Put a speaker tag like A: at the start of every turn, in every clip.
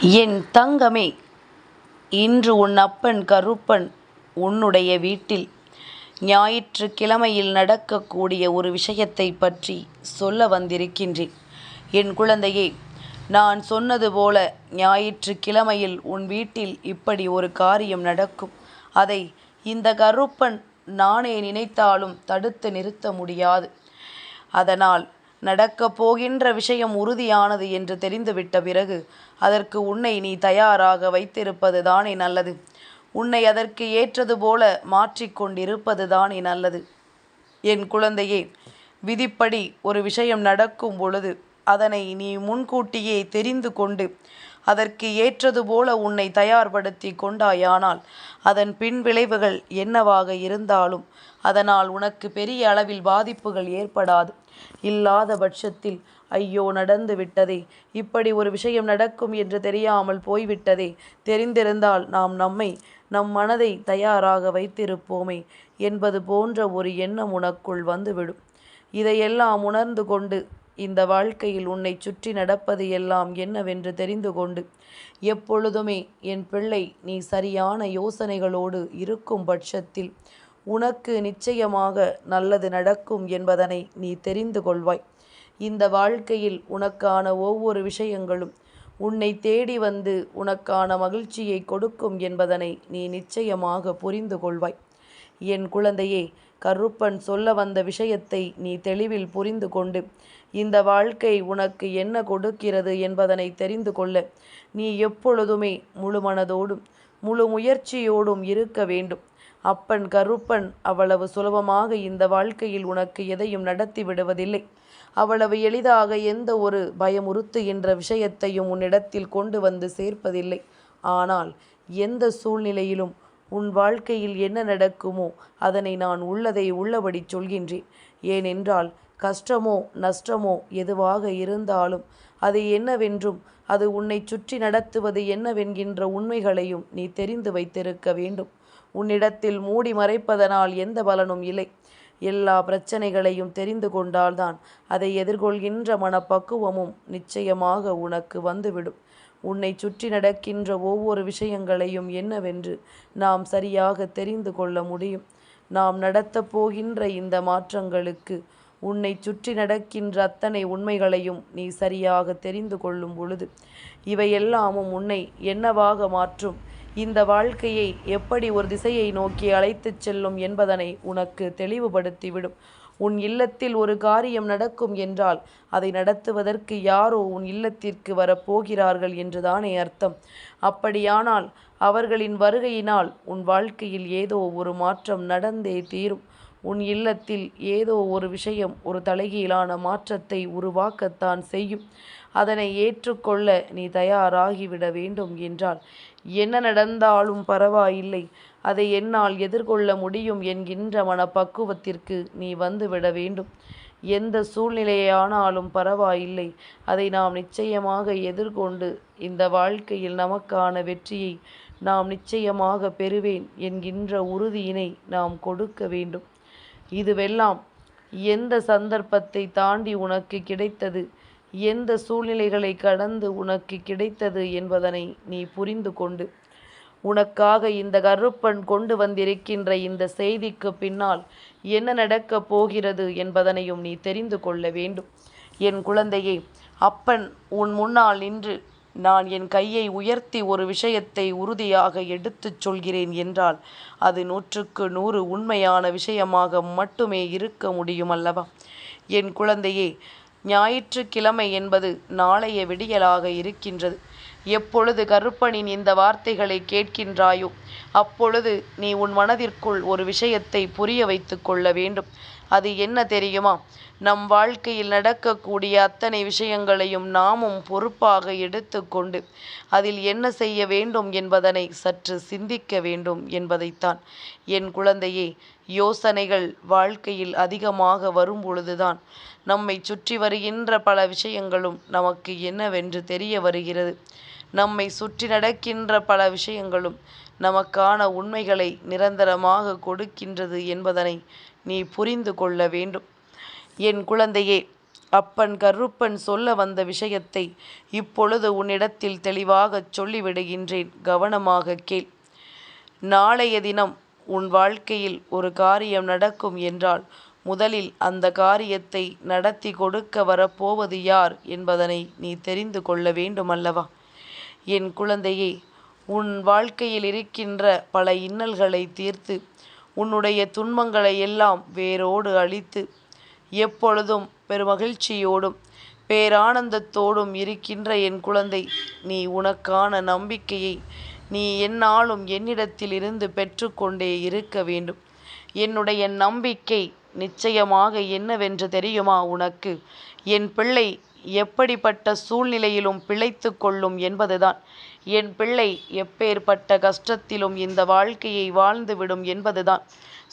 A: என் தங்கமே இன்று உன் அப்பன் கருப்பன் உன்னுடைய வீட்டில் ஞாயிற்றுக்கிழமையில் நடக்கக்கூடிய ஒரு விஷயத்தை பற்றி சொல்ல வந்திருக்கின்றேன். என் குழந்தையே நான் சொன்னது போல ஞாயிற்றுக்கிழமையில் உன் வீட்டில் இப்படி ஒரு காரியம் நடக்கும். அதை இந்த கருப்பன் நானே நினைத்தாலும் தடுத்து நிறுத்த முடியாது. அதனால் நடக்கப் போகின்ற விஷயம் உறுதியானது என்று தெரிந்துவிட்ட பிறகு அதற்கு உன்னை நீ தயாராக வைத்திருப்பது தானே நல்லது. உன்னை அதற்கு ஏற்றது போல மாற்றிக்கொண்டிருப்பது தானே நல்லது. என் குழந்தையே விதிப்படி ஒரு விஷயம் நடக்கும் பொழுது அதனை நீ முன்கூட்டியே தெரிந்து கொண்டு அதற்கு ஏற்றது போல உன்னை தயார்படுத்தி கொண்டாயானால் அதன் பின் விளைவுகள் என்னவாக இருந்தாலும் அதனால் உனக்கு பெரிய அளவில் பாதிப்புகள் ஏற்படாது. இல்லாத பட்சத்தில் ஐயோ நடந்து விட்டதே இப்படி ஒரு விஷயம் நடக்கும் என்று தெரியாமல் போய்விட்டதே தெரிந்திருந்தால் நாம் நம்மை நம் மனதை தயாராக வைத்திருப்போமே என்பது போன்ற ஒரு எண்ணம் உனக்குள் வந்துவிடும். இதையெல்லாம் உணர்ந்து கொண்டு இந்த வாழ்க்கையில் உன்னை சுற்றி நடப்பது எல்லாம் என்னவென்று தெரிந்து கொண்டு எப்பொழுதுமே என் பிள்ளை நீ சரியான யோசனைகளோடு இருக்கும் பட்சத்தில் உனக்கு நிச்சயமாக நல்லது நடக்கும் என்பதனை நீ தெரிந்து கொள்வாய். இந்த வாழ்க்கையில் உனக்கான ஒவ்வொரு விஷயங்களும் உன்னை தேடி வந்து உனக்கான மகிழ்ச்சியை கொடுக்கும் என்பதனை நீ நிச்சயமாக புரிந்து கொள்வாய். என் குழந்தையே கருப்பன் சொல்ல வந்த விஷயத்தை நீ தெளிவில் புரிந்து கொண்டு இந்த வாழ்க்கை உனக்கு என்ன கொடுக்கிறது என்பதனை தெரிந்து கொள்ள நீ எப்பொழுதுமே முழு மனதோடும் முழு முயற்சியோடும் இருக்க வேண்டும். அப்பன் கருப்பன் அவ்வளவு சுலபமாக இந்த வாழ்க்கையில் உனக்கு எதையும் நடத்தி விடுவதில்லை. அவ்வளவு எளிதாக எந்த ஒரு பயமுறுத்துகின்ற விஷயத்தையும் உன்னிடத்தில் கொண்டு வந்து சேர்ப்பதில்லை. ஆனால் எந்த சூழ்நிலையிலும் உன் வாழ்க்கையில் என்ன நடக்குமோ அதனை நான் உள்ளதை உள்ளபடி சொல்கின்றேன். ஏனென்றால் கஷ்டமோ நஷ்டமோ எதுவாக இருந்தாலும் அது என்னவென்றும் அது உன்னை சுற்றி நடத்துவது என்னவென்கின்ற உண்மைகளையும் நீ தெரிந்து வைத்திருக்க வேண்டும். உன்னிடத்தில் மூடி மறைப்பதனால் எந்த பலனும் இல்லை. எல்லா பிரச்சனைகளையும் தெரிந்து கொண்டால்தான் அதை எதிர்கொள்கின்ற மனப்பக்குவமும் நிச்சயமாக உனக்கு வந்துவிடும். உன்னை சுற்றி நடக்கின்ற ஒவ்வொரு விஷயங்களையும் என்னவென்று நாம் சரியாக தெரிந்து கொள்ள முடியும். நாம் நடத்தப் போகின்ற இந்த மாற்றங்களுக்கு உன்னை சுற்றி நடக்கின்ற அத்தனை உண்மைகளையும் நீ சரியாக தெரிந்து கொள்ளும் பொழுது இவையெல்லாமும் உன்னை என்னவாக மாற்றும் இந்த வாழ்க்கையை எப்படி ஒரு திசையை நோக்கி அழைத்துச் செல்லும் என்பதனை உனக்கு தெளிவுபடுத்திவிடும். உன் இல்லத்தில் ஒரு காரியம் நடக்கும் என்றால் அதை நடத்துவதற்கு யாரோ உன் இல்லத்திற்கு வரப்போகிறார்கள் என்றுதானே அர்த்தம். அப்படியானால் அவர்களின் வருகையினால் உன் வாழ்க்கையில் ஏதோ ஒரு மாற்றம் நடந்தே தீரும். உன் இல்லத்தில் ஏதோ ஒரு விஷயம் ஒரு தலைகீழான மாற்றத்தை உருவாக்கத்தான் செய்யும். அதனை ஏற்றுக்கொள்ள நீ தயாராகிவிட வேண்டும் என்றால் என்ன நடந்தாலும் பரவாயில்லை அதை என்னால் எதிர்கொள்ள முடியும் என்கின்ற மனப்பக்குவத்திற்கு நீ வந்துவிட வேண்டும். எந்த சூழ்நிலையானாலும் பரவாயில்லை அதை நாம் நிச்சயமாக எதிர்கொண்டு இந்த வாழ்க்கையில் நமக்கான வெற்றியை நாம் நிச்சயமாக பெறுவேன் என்கின்ற உறுதியினை நாம் கொடுக்க வேண்டும். இதுவெல்லாம் எந்த சந்தர்ப்பத்தை தாண்டி உனக்கு கிடைத்தது எந்த சூழ்நிலைகளை கடந்து உனக்கு கிடைத்தது என்பதனை நீ புரிந்து கொண்டு உனக்காக இந்த கருப்பன் கொண்டு வந்திருக்கின்ற இந்த செய்திக்கு பின்னால் என்ன நடக்கப் போகிறது என்பதனையும் நீ தெரிந்து கொள்ள வேண்டும். என் குழந்தையே அப்பன் உன் முன்னால் நின்று நான் என் கையை உயர்த்தி ஒரு விஷயத்தை உறுதியாக எடுத்துச் சொல்கிறேன் என்றால் அது நூற்றுக்கு நூறு உண்மையான விஷயமாக மட்டுமே இருக்க முடியும் அல்லவா? என் குழந்தையே ஞாயிற்றுக்கிழமை என்பது நாளைய விடியலாக இருக்கின்றது. எப்பொழுது கருப்பனின் இந்த வார்த்தைகளை கேட்கின்றாயோ அப்பொழுது நீ உன் மனதிற்குள் ஒரு விஷயத்தை புரிய வைத்துக் கொள்ள வேண்டும். அது என்ன தெரியுமா? நம் வாழ்க்கையில் நடக்கக்கூடிய அத்தனை விஷயங்களையும் நாமும் பொறுப்பாக எடுத்துக்கொண்டு அதில் என்ன செய்ய வேண்டும் என்பதனை சற்று சிந்திக்க வேண்டும் என்பதைத்தான். என் குழந்தையே யோசனைகள் வாழ்க்கையில் அதிகமாக வரும் பொழுதுதான் சுற்றி வருகின்ற பல விஷயங்களும் நமக்கு என்னவென்று தெரிய வருகிறது. நம்மை சுற்றி நடக்கின்ற பல விஷயங்களும் நமக்கான உண்மைகளை நிரந்தரமாக கொடுக்கின்றது என்பதனை நீ புரிந்து கொள்ள வேண்டும். என் குழந்தையே அப்பன் கருப்பன் சொல்ல வந்த விஷயத்தை இப்பொழுது உன்னிடத்தில் தெளிவாகச் சொல்லிவிடுகின்றேன். கவனமாக கேள். நாளைய தினம் உன் வாழ்க்கையில் ஒரு காரியம் நடக்கும் என்றால் முதலில் அந்த காரியத்தை நடத்தி கொடுக்க வரப்போவது யார் என்பதனை நீ தெரிந்து கொள்ள வேண்டுமல்லவா? என் குழந்தையே உன் வாழ்க்கையில் இருக்கின்ற பல இன்னல்களை தீர்த்து உன்னுடைய துன்பங்களை எல்லாம் வேரோடு அழித்து எப்பொழுதும் பெருமகிழ்ச்சியோடும் பேரானந்தத்தோடும் இருக்கின்ற என் குழந்தை நீ உனக்கான நம்பிக்கையை நீ என்னாலும் என்னிடத்தில் இருந்து பெற்றுக்கொண்டே இருக்க வேண்டும். என்னுடைய நம்பிக்கை நிச்சயமாக என்னவென்று தெரியுமா உனக்கு? என் பிள்ளை எப்படிப்பட்ட சூழ்நிலையிலும் பிழைத்து கொள்ளும் என்பதுதான். என் பிள்ளை எப்பேற்பட்ட கஷ்டத்திலும் இந்த வாழ்க்கையை வாழ்ந்துவிடும் என்பதுதான்.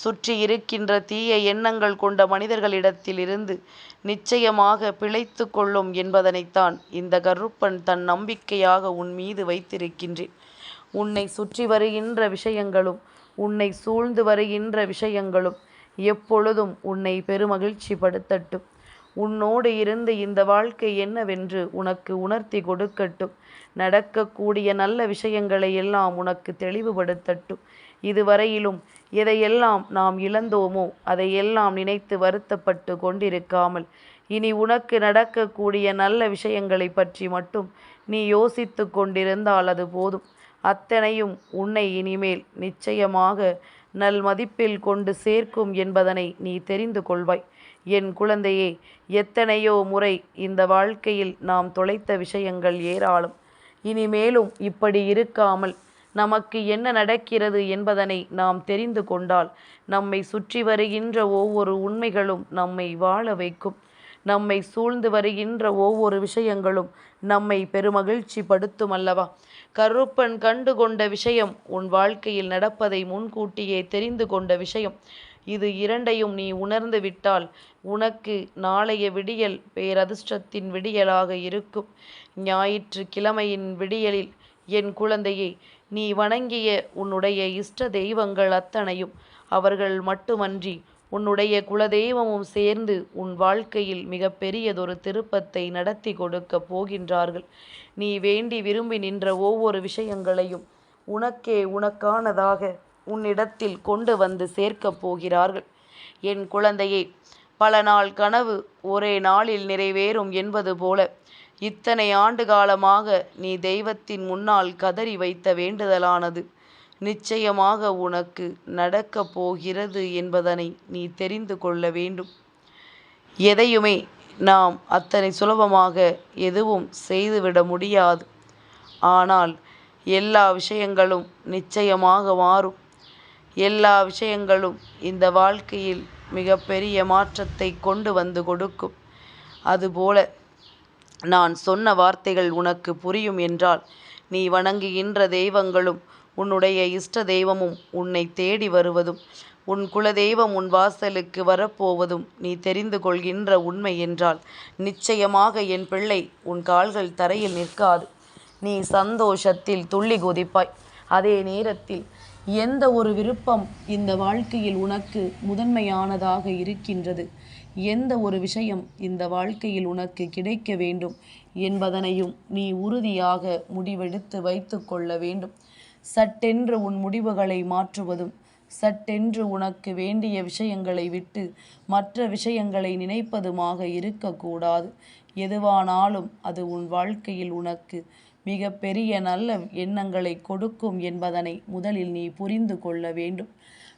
A: சுற்றி இருக்கின்ற தீய எண்ணங்கள் கொண்ட மனிதர்களிடத்தில் இருந்து நிச்சயமாக பிழைத்து கொள்ளும் என்பதனைத்தான் இந்த கருப்பன் தன் நம்பிக்கையாக உன் மீது வைத்திருக்கின்றேன். உன்னை சுற்றி வருகின்ற விஷயங்களும் உன்னை சூழ்ந்து வருகின்ற விஷயங்களும் எப்பொழுதும் உன்னை பெருமகிழ்ச்சி படுத்தட்டும் உன்னோடு இருந்து இந்த வாழ்க்கை என்னவென்று உனக்கு உணர்த்தி கொடுக்கட்டும். நடக்கக்கூடிய நல்ல விஷயங்களை எல்லாம் உனக்கு தெளிவுபடுத்தட்டும். இதுவரையிலும் எதையெல்லாம் நாம் இழந்தோமோ அதையெல்லாம் நினைத்து வருத்தப்பட்டு கொண்டிருக்காமல் இனி உனக்கு நடக்கக்கூடிய நல்ல விஷயங்களை பற்றி மட்டும் நீ யோசித்து கொண்டிருந்தால் அது போதும். அத்தனையும் உன்னை இனிமேல் நிச்சயமாக நல் மதிப்பில் கொண்டு சேர்க்கும் என்பதனை நீ தெரிந்து கொள்வாய். என் குழந்தையே எத்தனையோ முறை இந்த வாழ்க்கையில் நாம் தொலைத்த விஷயங்கள் ஏராளம். இனிமேலும் இப்படி இருக்காமல் நமக்கு என்ன நடக்கிறது என்பதனை நாம் தெரிந்து கொண்டால் நம்மை சுற்றி வருகின்ற ஒவ்வொரு உண்மைகளும் நம்மை வாழ வைக்கும். நம்மை சூழ்ந்து வருகின்ற ஒவ்வொரு விஷயங்களும் நம்மை பெருமகிழ்ச்சி படுத்தும் அல்லவா? கருப்பன் கண்டு கொண்ட விஷயம் உன் வாழ்க்கையில் நடப்பதை முன்கூட்டியே தெரிந்து கொண்ட விஷயம். இது இரண்டையும் நீ உணர்ந்து விட்டால் உனக்கு நாளைய விடியல் பேரதிர்ஷ்டத்தின் விடியலாக இருக்கும். ஞாயிற்று கிழமையின் விடியலில் என் குழந்தையை நீ வணங்கிய உன்னுடைய இஷ்ட தெய்வங்கள் அத்தனையும் அவர்கள் மட்டுமன்றி உன்னுடைய குலதெய்வமும் சேர்ந்து உன் வாழ்க்கையில் மிக பெரியதொரு திருப்பத்தை நடத்தி கொடுக்க போகின்றார்கள். நீ வேண்டி விரும்பி நின்ற ஒவ்வொரு விஷயங்களையும் உனக்கே உனக்கானதாக உன்னிடத்தில் கொண்டு வந்து சேர்க்கப் போகிறார்கள். என் குழந்தையே பல நாள் கனவு ஒரே நாளில் நிறைவேறும் என்பது போல இத்தனை ஆண்டு காலமாக நீ தெய்வத்தின் முன்னால் கதறி வைத்த வேண்டுதலானது. நிச்சயமாக உனக்கு நடக்கப் போகிறது என்பதனை நீ தெரிந்து கொள்ள வேண்டும். எதையுமே நாம் அத்தனை சுலபமாக எதுவும் செய்துவிட முடியாது. ஆனால் எல்லா விஷயங்களும் நிச்சயமாக மாறும். எல்லா விஷயங்களும் இந்த வாழ்க்கையில் மிகப்பெரிய மாற்றத்தை கொண்டு வந்து கொடுக்கும். அதுபோல நான் சொன்ன வார்த்தைகள் உனக்கு புரியும் என்றால் நீ வணங்குகின்ற தெய்வங்களும் உன்னுடைய இஷ்ட தெய்வமும் உன்னை தேடி வருவதும் உன் குலதெய்வம் உன் வாசலுக்கு வரப்போவதும் நீ தெரிந்து கொள்கின்ற உண்மை என்றால் நிச்சயமாக என் பிள்ளை உன் கால்கள் தரையில் நிற்காது. நீ சந்தோஷத்தில் துள்ளி குதிப்பாய். அதே நேரத்தில் எந்த ஒரு விருப்பம் இந்த வாழ்க்கையில் உனக்கு முதன்மையானதாக இருக்கின்றது? எந்த ஒரு விஷயம் இந்த வாழ்க்கையில் உனக்கு கிடைக்க வேண்டும் என்பதனையும் நீ உறுதியாக முடிவெடுத்து வைத்து கொள்ள வேண்டும். சட்டென்று உன் முடிவுகளை மாற்றுவதும் சட்டென்று உனக்கு வேண்டிய விஷயங்களை விட்டு மற்ற விஷயங்களை நினைப்பதுமாக இருக்கக்கூடாது. எதுவானாலும் அது உன் வாழ்க்கையில் உனக்கு மிக பெரிய நல்ல எண்ணங்களை கொடுக்கும் என்பதனை முதலில் நீ புரிந்து கொள்ள வேண்டும்.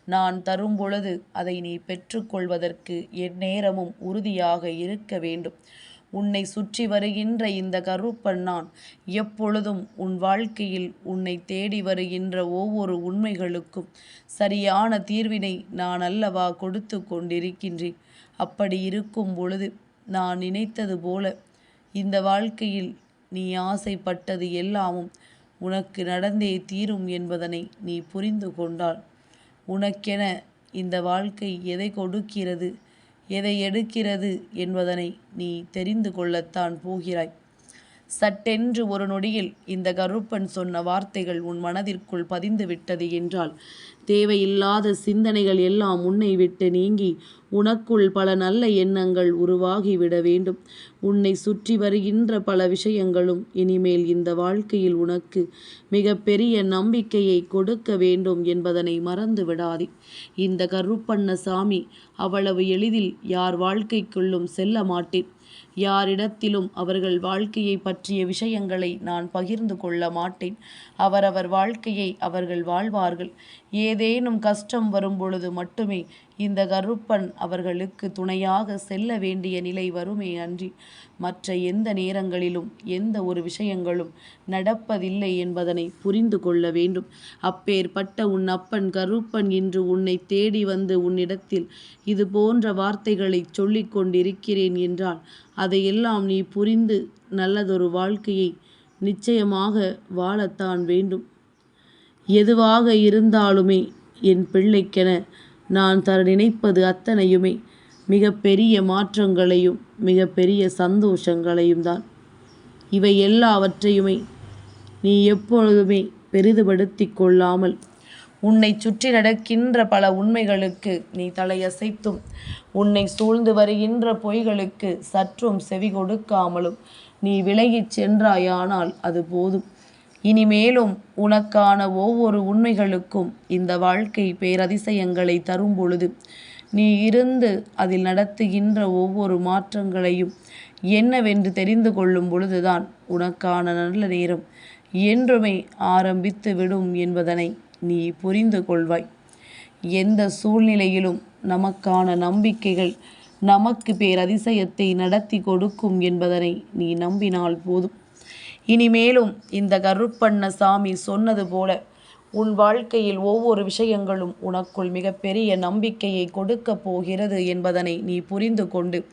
A: நான் தரும் பொழுது அதை நீ பெற்றுக்கொள்வதற்கு எந்நேரமும் உறுதியாக இருக்க வேண்டும். உன்னை சுற்றி வருகின்ற இந்த கருப்பன் நான் எப்பொழுதும் உன் வாழ்க்கையில் உன்னை தேடி வருகின்ற ஒவ்வொரு உண்மைகளுக்கும் சரியான தீர்வினை நான் அல்லவா கொடுத்து கொண்டிருக்கின்றேன். அப்படி இருக்கும் பொழுது நான் நினைத்தது போல இந்த வாழ்க்கையில் நீ ஆசைப்பட்டது எல்லாமும் உனக்கு நடந்தே தீரும் என்பதனை நீ புரிந்து கொண்டால் உனக்கென இந்த வாழ்க்கை எதை கொடுக்கிறது? எதை எடுக்கிறது என்பதனை நீ தெரிந்து கொள்ளத்தான் போகிறாய். சட்டென்று ஒரு நொடியில் இந்த கருப்பன் சொன்ன வார்த்தைகள் உன் மனதிற்குள் பதிந்து விட்டது என்றால் தேவையில்லாத சிந்தனைகள் எல்லாம் உன்னை விட்டு நீங்கி உனக்குள் பல நல்ல எண்ணங்கள் உருவாகிவிட வேண்டும். உன்னை சுற்றி வருகின்ற பல விஷயங்களும் இனிமேல் இந்த வாழ்க்கையில் உனக்கு மிக பெரிய நம்பிக்கையை கொடுக்க வேண்டும் என்பதனை மறந்து விடாதே இந்த கருப்பண்ண சாமி அவ்வளவு எளிதில் யார் வாழ்க்கைக்குள்ளும் செல்ல மாட்டேன். யாரிடத்திலும் அவர்கள் வாழ்க்கையை பற்றிய விஷயங்களை நான் பகிர்ந்து கொள்ள மாட்டேன். அவரவர் வாழ்க்கையை அவர்கள் வாழ்வார்கள். ஏதேனும் கஷ்டம் வரும் பொழுது மட்டுமே இந்த கருப்பன் அவர்களுக்கு துணையாக செல்ல வேண்டிய நிலை வருமே அன்றி மற்ற எந்த நேரங்களிலும் எந்த ஒரு விஷயங்களும் நடப்பதில்லை என்பதனை புரிந்து கொள்ள வேண்டும். அப்பேற்பட்ட உன் அப்பன் கருப்பன் இன்று உன்னை தேடி வந்து உன்னிடத்தில் இது போன்ற வார்த்தைகளை சொல்லிக் கொண்டிருக்கிறேன் என்றால் அதையெல்லாம் நீ புரிந்து நல்லதொரு வாழ்க்கையை நிச்சயமாக வாழத்தான் வேண்டும். எதுவாக இருந்தாலுமே என் பிள்ளைக்கென நான் தர நினைப்பது அத்தனையுமே மிக பெரிய மாற்றங்களையும் மிக பெரிய சந்தோஷங்களையும் தான் இவை எல்லாவற்றையுமே நீ எப்பொழுதுமே பெரிதுபடுத்தி கொள்ளாமல் உன்னை சுற்றி நடக்கின்ற பல உண்மைகளுக்கு நீ தலையசைத்தும் உன்னை சூழ்ந்து வருகின்ற பொய்களுக்கு சற்றும் செவி கொடுக்காமலும் நீ விலகிச் சென்றாயானால் அது போதும். இனிமேலும் உனக்கான ஒவ்வொரு உண்மைகளுக்கும் இந்த வாழ்க்கை பேரதிசயங்களை தரும் பொழுது நீ இருந்து அதில் நடத்துகின்ற ஒவ்வொரு மாற்றங்களையும் என்னவென்று தெரிந்து கொள்ளும் பொழுதுதான் உனக்கான நல்ல நேரம் என்றுமே ஆரம்பித்து விடும் என்பதனை நீ புரிந்து கொள்வாய். எந்த சூழ்நிலையிலும் நமக்கான நம்பிக்கைகள் நமக்கு பேரதிசயத்தை நடத்தி கொடுக்கும் என்பதனை நீ நம்பினால் போதும். இனிமேலும் இந்த கருப்பண்ண சாமி சொன்னது போல உன் வாழ்க்கையில் ஒவ்வொரு விஷயங்களும் உனக்குள் மிகப்பெரிய நம்பிக்கையை கொடுக்கப் போகிறது என்பதனை நீ புரிந்து கொண்டு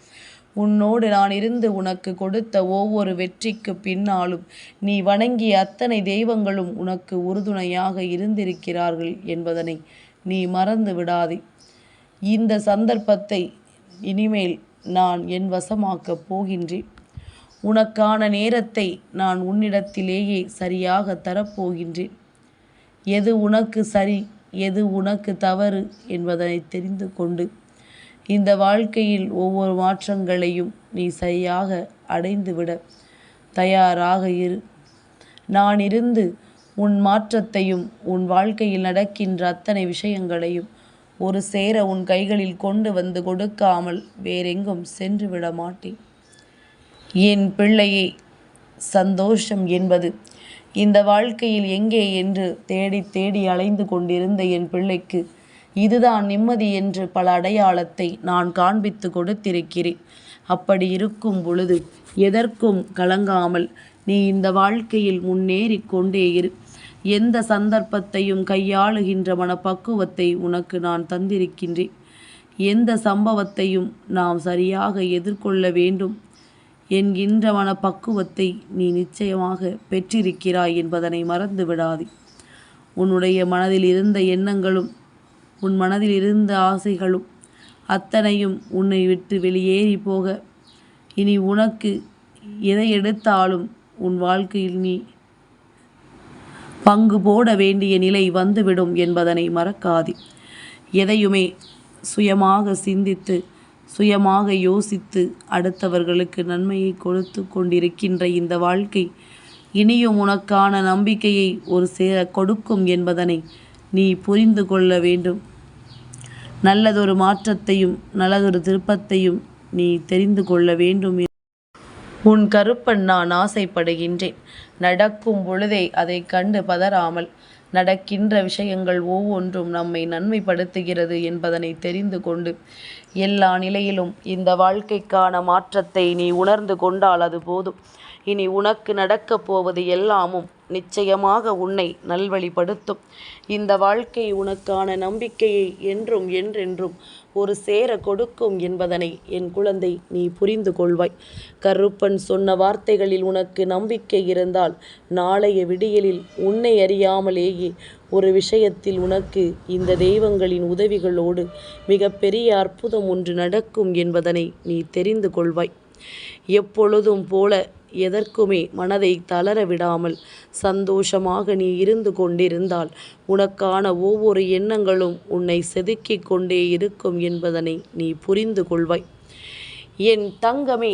A: உன்னோடு நான் இருந்து உனக்கு கொடுத்த ஒவ்வொரு வெற்றிக்கு பின்னாலும் நீ வணங்கிய அத்தனை தெய்வங்களும் உனக்கு உறுதுணையாக இருந்திருக்கிறார்கள் என்பதனை நீ மறந்து விடாதே. இந்த சந்தர்ப்பத்தை இனிமேல் நான் என் வசமாக்கப் போகின்றேன். உனக்கான நேரத்தை நான் உன்னிடத்திலேயே சரியாக தரப்போகின்றேன். எது உனக்கு சரி எது உனக்கு தவறு என்பதனை தெரிந்து கொண்டு இந்த வாழ்க்கையில் ஒவ்வொரு மாற்றங்களையும் நீ சரியாக அடைந்துவிட தயாராக இரு. நான் இருந்து உன் மாற்றத்தையும் உன் வாழ்க்கையில் நடக்கின்ற அத்தனை விஷயங்களையும் ஒரு சேர உன் கைகளில் கொண்டு வந்து கொடுக்காமல் வேறெங்கும் சென்று விட மாட்டேன். என் பிள்ளையே சந்தோஷம் என்பது. இந்த வாழ்க்கையில் எங்கே என்று தேடி தேடி அலைந்து கொண்டிருந்த என் பிள்ளைக்கு இதுதான் நிம்மதி என்று பல அடையாளத்தை நான் காண்பித்து கொடுத்திருக்கிறேன். அப்படி இருக்கும் பொழுது எதற்கும் கலங்காமல் நீ இந்த வாழ்க்கையில் முன்னேறி கொண்டே இரு. எந்த சந்தர்ப்பத்தையும் கையாளுகின்ற மனப்பக்குவத்தை உனக்கு நான் தந்திருக்கின்றேன். எந்த சம்பவத்தையும் நாம் சரியாக எதிர்கொள்ள வேண்டும். என்கின்ற மனப்பக்குவத்தை நீ நிச்சயமாக பெற்றிருக்கிறாய் என்பதனை மறந்து விடாதே உன்னுடைய மனதில் இருந்த எண்ணங்களும் உன் மனதில் இருந்த ஆசைகளும் அத்தனையும் உன்னை விட்டு வெளியேறி போக. இனி உனக்கு எதை எடுத்தாலும் உன் வாழ்க்கையில் நீ பங்கு போட வேண்டிய நிலை வந்துவிடும் என்பதனை மறக்காதே. எதையுமே சுயமாக சிந்தித்து சுயமாக யோசித்து அடுத்தவர்களுக்கு நன்மையை கொடுத்து கொண்டிருக்கின்ற இந்த வாழ்க்கை இனியும் உனக்கான நம்பிக்கையை ஒரு சேர கொடுக்கும் என்பதனை நீ புரிந்து கொள்ள வேண்டும். நல்லதொரு மாற்றத்தையும் நல்லதொரு திருப்பத்தையும் நீ தெரிந்து கொள்ள வேண்டும். உன் கருப்பன் நான் ஆசைப்படுகின்றேன். நடக்கும் பொழுதே அதை கண்டு பதறாமல் நடக்கின்ற விஷயங்கள் ஒவ்வொன்றும் நம்மை நன்மைப்படுத்துகிறது என்பதனை தெரிந்து கொண்டு எல்லா நிலையிலும் இந்த வாழ்க்கைக்கான மாற்றத்தை நீ உணர்ந்து கொண்டால் அது போதும். இனி உனக்கு நடக்கப் போவது எல்லாமும் நிச்சயமாக உன்னை நல்வழிப்படுத்தும். இந்த வாழ்க்கை உனக்கான நம்பிக்கையை என்றும் என்றென்றும் ஒரு சேர கொடுக்கும் என்பதனை என் குழந்தை நீ புரிந்து கொள்வாய். கருப்பன் சொன்ன வார்த்தைகளில் உனக்கு நம்பிக்கை இருந்தால் நாளைய விடியலில் உன்னை அறியாமலேயே ஒரு விஷயத்தில் உனக்கு இந்த தெய்வங்களின் உதவிகளோடு மிகப்பெரிய அற்புதம் ஒன்று நடக்கும் என்பதனை நீ தெரிந்து கொள்வாய். எப்பொழுதும் போல எதற்குமே மனதை தளர விடாமல் சந்தோஷமாக நீ இருந்து கொண்டிருந்தால் உனக்கான ஒவ்வொரு எண்ணங்களும் உன்னை செதுக்கிக் கொண்டே இருக்கும் என்பதனை நீ புரிந்து கொள்வாய். என் தங்கமே